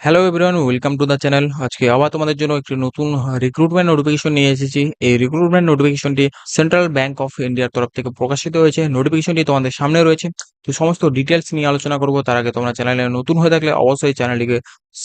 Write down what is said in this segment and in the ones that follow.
Hello everyone welcome to the channel আজকে আবার তোমাদের জন্য একটি নতুন রিক্রুটমেন্ট নোটিফিকেশন নিয়ে এসেছি। এই রিক্রুটমেন্ট নোটিফিকেশনটি সেন্ট্রাল ব্যাংক অফ ইন্ডিয়ার তরফ থেকে প্রকাশিত হয়েছে। নোটিফিকেশনটি তোমাদের সামনে রয়েছে। তো সমস্ত ডিটেলস নিয়ে আলোচনা করব। তার আগে তোমরা চ্যানেলে নতুন হয়ে থাকলে অবশ্যই চ্যানেলটিকে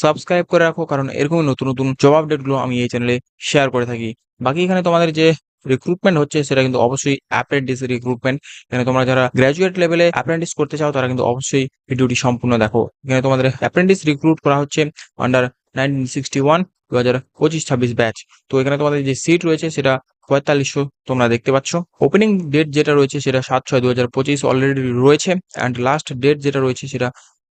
সাবস্ক্রাইব করে রাখো। কারণ এরকমই নতুন নতুন জব আপডেটগুলো আমি এই চ্যানেলে শেয়ার করে থাকি। বাকি এখানে তোমাদের যে রিক্রুটমেন্ট হচ্ছে, সেটা কিন্তু অবশ্যই অ্যাপ্রেন্টিস রিক্রুটমেন্ট এখানে তোমরা যারা গ্র্যাজুয়েট লেভেলে অ্যাপ্রেন্টিস করতে চাও, তারা কিন্তু অবশ্যই ভিডিওটি সম্পূর্ণ দেখো। এখানে তোমাদের অ্যাপ্রেন্টিস রিক্রুট করা হচ্ছে আন্ডার নাইনটিন সিক্সটি ওয়ান দু হাজার পঁচিশ ছাব্বিশ ব্যাচ তো এখানে তোমাদের যে সিট রয়েছে, সেটা পঁয়তাল্লিশশো তোমরা দেখতে পাচ্ছ। ওপেনিং ডেট যেটা রয়েছে, সেটা সাত ছয় দু হাজার পঁচিশ অলরেডি রয়েছে অ্যান্ড লাস্ট ডেট যেটা রয়েছে, সেটা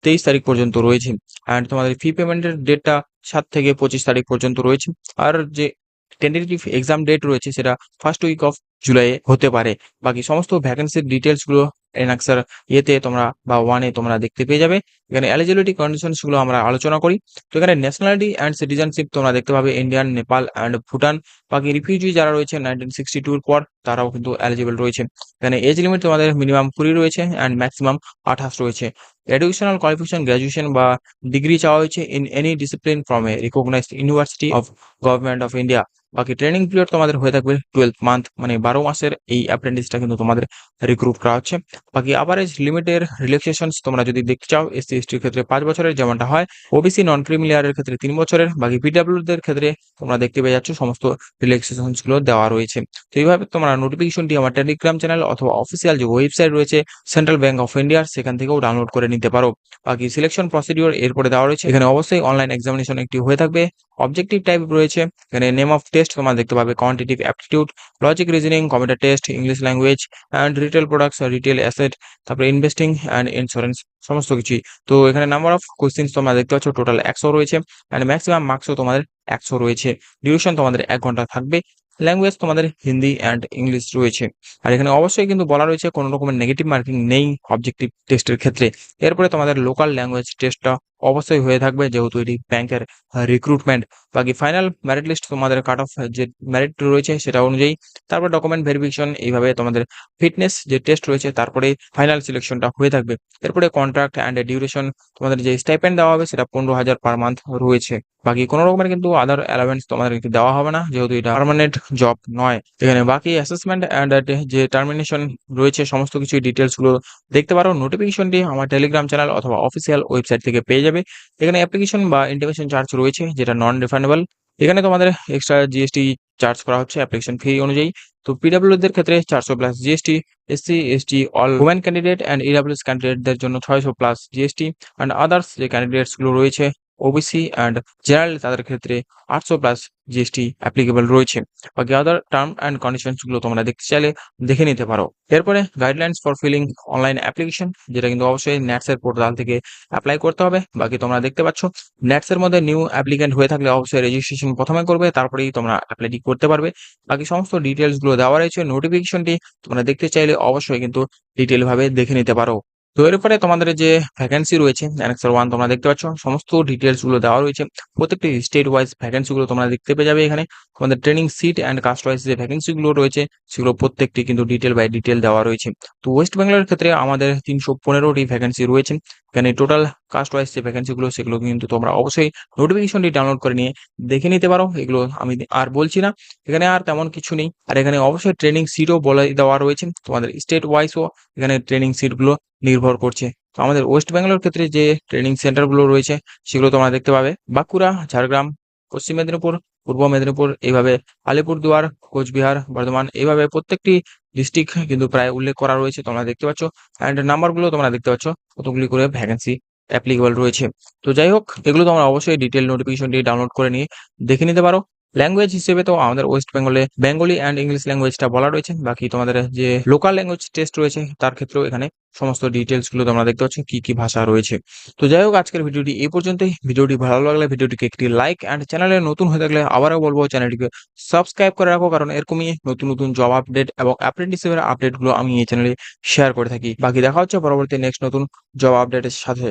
তেইশ তারিখ পর্যন্ত রয়েছে। অ্যান্ড তোমাদের ফি পেমেন্টের ডেটটা সাত থেকে পঁচিশ তারিখ পর্যন্ত রয়েছে। আর যে টেন্টেটিভ এক্সাম ডেট রয়েছে সেটা ফার্স্ট উইক অফ জুলাইয়ে হতে পারে। বাকি সমস্ত ভ্যাকেন্সির ডিটেলসগুলো এনাক্সার ইয়েতে তোমরা বা ওয়ানে তোমরা দেখতে পেয়ে যাবে। এখানে এলিজিবিলিটি কন্ডিশনসগুলো আমরা আলোচনা করি। তো এখানে ন্যাশনালিটি অ্যান্ড সিটিজেনশিপ তোমরা দেখতে পাবে ইন্ডিয়ান নেপাল অ্যান্ড ভুটান বাকি রিফিউজি যারা রয়েছে নাইনটিন সিক্সটি টুর পর তারাও কিন্তু এলিজিবল রয়েছে। এখানে এজ লিমিট তোমাদের মিনিমাম কুড়ি রয়েছে অ্যান্ড ম্যাক্সিমাম আঠাশ রয়েছে। এডুকেশনাল কোয়ালিফিকেশন গ্র্যাজুয়েশন বা ডিগ্রি চাওয়া হয়েছে in any discipline from a recognised university of government of India বাকি ট্রেনিং পিরিয়ড তোমাদের হয়ে থাকবে টুয়েলভ মান্থ মানে বারো মাসের এই অ্যাপ্রেন্টিসটা কিন্তু তোমাদের রিক্রুট করা হচ্ছে। বাকি আভারেজ লিমিটের রিল্যাক্সেশন তোমরা যদি দেখতে চাও এসসি এসটির ক্ষেত্রে পাঁচ বছরের যেমনটা হয় ওবিসি নন ক্রিমিলিয়ারের ক্ষেত্রে তিন বছরের, বাকি পিডাব্লিউদের ক্ষেত্রে তোমরা দেখতে পেয়ে যাচ্ছ সমস্ত রিল্যাক্সেশনগুলো দেওয়া রয়েছে। তো এইভাবে তোমরা নোটিফিকেশনটি আমার টেলিগ্রাম চ্যানেল অথবা অফিসিয়াল যে ওয়েবসাইট রয়েছে সেন্ট্রাল ব্যাংক অফ ইন্ডিয়ার সেখান থেকেও ডাউনলোড করে নিতে পারো। বাকি সিলেকশন প্রসিডিওর এরপরে দেওয়া রয়েছে। এখানে অবশ্যই অনলাইন এক্সামিনেশন একটি হয়ে থাকবে। অবজেক্টিভ টাইপ রয়েছে। এখানে নেম অফ টেস্ট তোমরা দেখতে পাবে quantitative aptitude logic reasoning computer test English language and retail products retail asset তারপরে ইনভেস্টিং অ্যান্ড ইন্স্যুরেন্স সমস্ত কিছুই। তো এখানে নাম্বার অফ কোশ্চেন্স তোমরা দেখতে পাচ্ছ টোটাল একশো রয়েছে অ্যান্ড ম্যাক্সিমাম মার্কসও তোমাদের একশো রয়েছে। ডিউরেশন তোমাদের এক ঘণ্টা থাকবে। ল্যাঙ্গুয়েজ তোমাদের হিন্দি অ্যান্ড ইংলিশ রয়েছে। আর এখানে অবশ্যই কিন্তু বলা রয়েছে, কোনো রকমের নেগেটিভ মার্কিং নেই অবজেক্টিভ টেস্টের ক্ষেত্রে। এরপরে তোমাদের লোকাল ল্যাঙ্গুয়েজ টেস্টটা অবশ্যই হয়ে থাকবে, যেহেতু এটি ব্যাংকের রিক্রুটমেন্ট বাকি ফাইনাল ম্যারিট লিস্ট তোমাদের কাট অফ যে ম্যারিট রয়েছে সেটা অনুযায়ী, তারপর ডকুমেন্ট ভেরিফিকেশন এইভাবে তোমাদের ফিটনেস যে টেস্ট রয়েছে, তারপরে ফাইনাল সিলেকশনটা হয়ে থাকবে। এরপরে কন্ট্রাক্ট অ্যান্ড ডিউরেশন তোমাদের যে স্টাইপেন্ড দেওয়া হবে সেটা পনেরো হাজার পার মান্থ রয়েছে। বাকি কোনো রকমের কিন্তু আদার অ্যালাভেন্স তোমাদের কিন্তু দেওয়া হবে না, যেহেতু এটা পার্মানেন্ট জব নয়। এখানে বাকি অ্যাসেসমেন্ট অ্যান্ড যে টার্মিনেশন রয়েছে, সমস্ত কিছু ডিটেলসগুলো দেখতে পারো। নোটিফিকেশনটি আমার টেলিগ্রাম চ্যানেল অথবা অফিসিয়াল ওয়েবসাইট থেকে পেয়ে যাবে। এখানে অ্যাপ্লিকেশন বা ইন্টিমেশন চার্জ রয়েছে, যেটা নন রিফান্ডেবল এখানে তোমাদের এক্সট্রা জিএসটি চার্জ করা হচ্ছে অ্যাপ্লিকেশন ফি অনুযায়ী। তো পিডাব্লিউদের ক্ষেত্রে চারশো plus GST SC ST all women candidate and EWS ক্যান্ডিডেটদের জন্য ছয়শো প্লাস জিএসটি অ্যান্ড আদার্স যে ক্যান্ডিডেটসগুলো রয়েছে ওবিসি অ্যান্ড জেনারেল তাদের ক্ষেত্রে আটশো প্লাস জিএসটি অ্যাপ্লিকেবল রয়েছে। বাকি আদার টার্ম অ্যান্ড কন্ডিশনসগুলো তোমরা দেখতে চাইলে দেখে নিতে পারো। এরপরে guidelines for filling online application যেটা কিন্তু অবশ্যই ন্যাটস এর পোর্টাল থেকে অ্যাপ্লাই করতে হবে। বাকি তোমরা দেখতে পাচ্ছ ন্যাটস এর মধ্যে নিউ অ্যাপ্লিকেন্ট হয়ে থাকলে অবশ্যই রেজিস্ট্রেশন প্রথমে করবে, তারপরেই তোমরা অ্যাপ্লাইটি করতে পারবে। বাকি সমস্ত ডিটেলসগুলো দেওয়া রয়েছে নোটিফিকেশনটি তোমরা দেখতে চাইলে অবশ্যই কিন্তু ডিটেল ভাবে দেখে নিতে পারো। তো এরপরে তোমাদের যে ভ্যাকেন্সি রয়েছে অ্যানেক্সার ওয়ান তোমরা দেখতে পাচ্ছ, সমস্ত ডিটেলসগুলো দেওয়া রয়েছে। প্রত্যেকটি স্টেট ওয়াইজ ভ্যাকেন্সি গুলো তোমরা দেখতে পেয়ে যাবে এখানে। তোমাদের training seat and caste wise যে ভ্যাকেন্সি গুলো রয়েছে, সেগুলো প্রত্যেকটি কিন্তু ডিটেল বাই ডিটেল দেওয়া রয়েছে। তো ওয়েস্ট বেঙ্গলের ক্ষেত্রে আমাদের তিনশো পনেরোটি ভ্যাকেন্সি রয়েছে। এখানে টোটাল কাস্ট ওয়াইজ যে ভ্যাকেন্সি গুলো, সেগুলো কিন্তু তোমরা অবশ্যই নোটিফিকেশনটি ডাউনলোড করে নিয়ে দেখে নিতে পারো। এগুলো আমি আর বলছি না, এখানে আর তেমন কিছু নেই। আর এখানে অবশ্যই ট্রেনিং সিটও বলে দেওয়া রয়েছে, তোমাদের স্টেট ওয়াইজও এখানে ট্রেনিং সিটগুলো নির্ভর করছে। তো আমাদের ওয়েস্ট বেঙ্গলের ক্ষেত্রে যে ট্রেনিং সেন্টারগুলো রয়েছে, সেগুলো তোমরা দেখতে পাবে। বাঁকুড়া, ঝাড়গ্রাম, পশ্চিম মেদিনীপুর পূর্ব মেদিনীপুর, এইভাবে আলিপুরদুয়ার, কোচবিহার, বর্ধমান, এইভাবে প্রত্যেকটি ডিস্ট্রিক্ট কিন্তু প্রায় উল্লেখ করা রয়েছে, তোমরা দেখতে পাচ্ছ। অ্যান্ড নাম্বারগুলো তোমরা দেখতে পাচ্ছ, কতগুলি করে ভ্যাকেন্সি অ্যাপ্লিকেবল রয়েছে। তো যাই হোক, এগুলো তোমরা অবশ্যই ডিটেল নোটিফিকেশনটি ডাউনলোড করে নিয়ে দেখে নিতে পারো। ল্যাঙ্গুয়েজ হিসেবে তো আমাদের ওয়েস্ট বেঙ্গলে বেঙ্গলি অ্যান্ড ইংলিশ ল্যাঙ্গুয়েজটা বলা রয়েছে। বাকি তোমাদের যে লোকাল ল্যাঙ্গুয়েজ টেস্ট রয়েছে, তার ক্ষেত্রেও এখানে সমস্ত ডিটেলসগুলো তোমরা দেখতে পাচ্ছ, কি কি ভাষা রয়েছে। তো যাই হোক, আজকের ভিডিওটি এই পর্যন্তই। ভিডিওটি ভালো লাগলে ভিডিওটিকে একটি লাইক অ্যান্ড চ্যানেলে নতুন হয়ে থাকলে আবারও বলব চ্যানেলটিকে সাবস্ক্রাইব করে রাখো, কারণ এরকমই নতুন নতুন জব আপডেট এবং অ্যাপ্রেন্টিসের আপডেটগুলো আমি এই চ্যানেলে শেয়ার করে থাকি। বাকি দেখা হচ্ছে পরবর্তী নেক্সট নতুন জব আপডেটের সাথে।